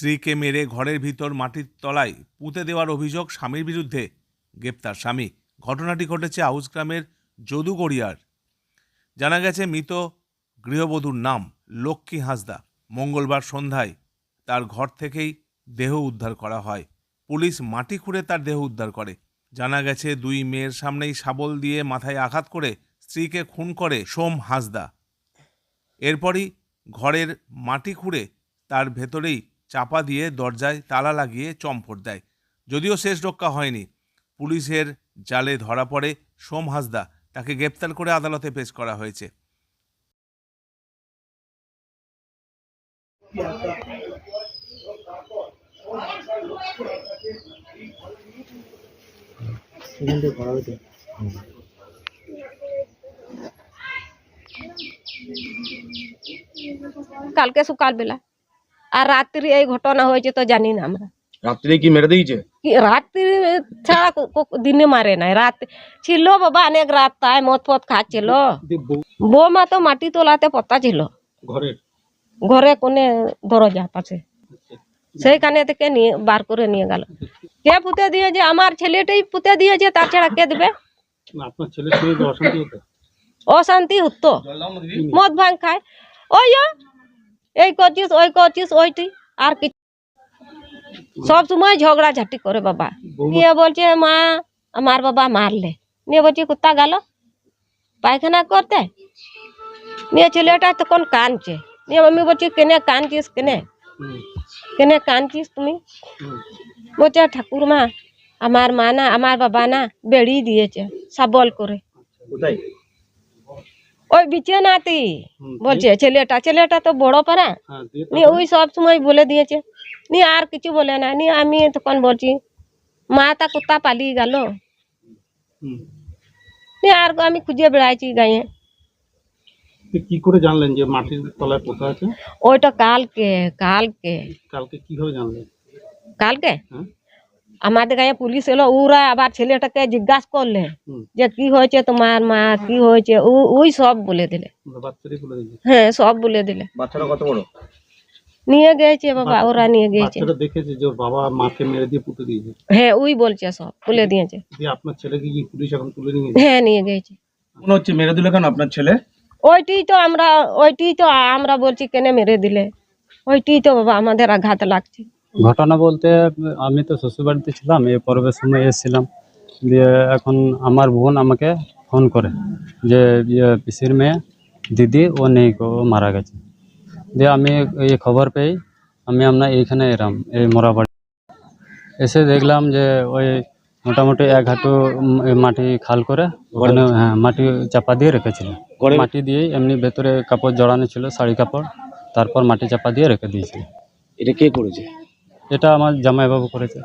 স্ত্রীকে মেরে ঘরের ভিতর মাটির তলায় পুঁতে দেওয়ার অভিযোগ স্বামীর বিরুদ্ধে। গ্রেপ্তার স্বামী। ঘটনাটি ঘটেছে আউসগ্রামের যদুগড়িয়ার। জানা গেছে, মৃত গৃহবধূর নাম লক্ষ্মী হাঁসদা। মঙ্গলবার সন্ধ্যায় তার ঘর থেকেই দেহ উদ্ধার করা হয়। পুলিশ মাটি খুঁড়ে তার দেহ উদ্ধার করে। জানা গেছে, দুই মেয়ের সামনেই শাবল দিয়ে মাথায় আঘাত করে স্ত্রীকে খুন করে সোম হাঁসদা। এরপরই ঘরের মাটি খুঁড়ে তার ভেতরেই চাপা দিয়ে দরজায় তালা লাগিয়ে চম্পট দেয়। যদিও শেষ রক্ষা হয়নি। পুলিশের জালে ধরা পড়ে সোম হাঁসদা তাকে গ্রেপ্তার করে আদালতে পেশ করা হয়েছে। কালকে সকালবেলা। আর রাত্রি এই ঘটনা হয়েছে তো জানি না আমরা। রাত্রে কি মেরে দিয়েছে? রাত্রি ছাড়া দিনে মারে নাই। রাত ছিল বাবা অনেক রাত তাই মদ ফদ খাচ্ছিল। বৌমা তো মাটি তোলাতে পতা ছিল। ঘরের? ঘরে কোনে দরজা পাশে সেইখানে থেকে নিয়ে বার করে নিয়ে গেল। কে পুঁতে দিয়েছে? আমার ছেলেটাই পুঁতে দিয়েছে তাছাড়া কে দেবে? অশান্তি হতো। মদ ভাঙ খায়। ওই এই করছিস ওই করছিস ওইটি আর কি সব সময় ঝগড়া ঝাটি করে বাবা। নিয়ে বলছে মা আমার বাবা মারলে। নিয়ে বলছে কুত্তা গেল পায়খানা করতে? নিয়ে ছেলেটা তখন কানছে নিয়ে আমি বলছি কেনে কানছিস কেনে? কেনে কানছিস তুমি? বলছে ঠাকুর মা আমার মা না আমার বাবা না বেড়ি দিয়েছে সাবল করে। কোথায়? ওই বিছানাতে বলছে ছেলেটা ছেলেটা তো বড় পারা হ্যাঁ দিয়ে নিয়ে ওই সব সময় বলে দিয়েছে নিয়ে আর কিছু বলে না নিয়ে আমি তখন বলছি মা তা কুত্তা পালিয়ে গেল হুম। নিয়ে আর আমি খুঁজে বেড়াইছি গায়ে তো কি করে জানলেন যে মাটির তলায় পোতা আছে ওইটা কালকে কালকে কালকে কীভাবে জানলেন কালকে হ্যাঁ আমাদের গায়ে পুলিশ এলো ওরা আবার ছেলেটাকে জিজ্ঞাসা করলে যে কি হয়েছে তোমার মা কি হয়েছে? ওই সব বলে দিলে। হ্যাঁ সব বলে দিলে। বাচ্চাটা কত বড়? নিয়ে গেছে বাবা ওরা নিয়ে গেছে। দেখেছে যে বাবা মাকে মেরে দিয়ে পুঁতে দিয়েছে। হ্যাঁ ওই বলছে সব বলে দিয়েছে। দিয়ে আপনার ছেলেকে কি পুলিশ এখন তুলে নিয়ে গেছে? হ্যাঁ নিয়ে গেছে। মনে হচ্ছে মেরে দিলে কেন আপনার ছেলে? ওইটি তো আমরা ওইটি তো আমরা বলছি কেনে মেরে দিলে? ওইটি তো বাবা আমাদের আঘাত লাগছে। ঘটনা বলতে আমি তো শ্বশুরবাড়িতে ছিলাম এই পর্বের সময় এসেছিলাম। দিয়ে এখন আমার বোন আমাকে ফোন করে যে ইয়ে পিসির মেয়ে দিদি ও নেই ও মারা গেছে। দিয়ে আমি এই খবর পেয়ে আমি আপনার এইখানে এলাম এই মোরাবাড়ি। এসে দেখলাম যে ওই মোটামুটি এক হাঁটু মাটি খাল করে ওখানে হ্যাঁ মাটি চাপা দিয়ে রেখেছিল। মাটি দিয়ে এমনি ভেতরে কাপড় জড়ানো ছিল শাড়ি কাপড় তারপর মাটি চাপা দিয়ে রেখে দিয়েছিল। এটা কে করেছে? এটা আমার জামাইবাবু করেছে।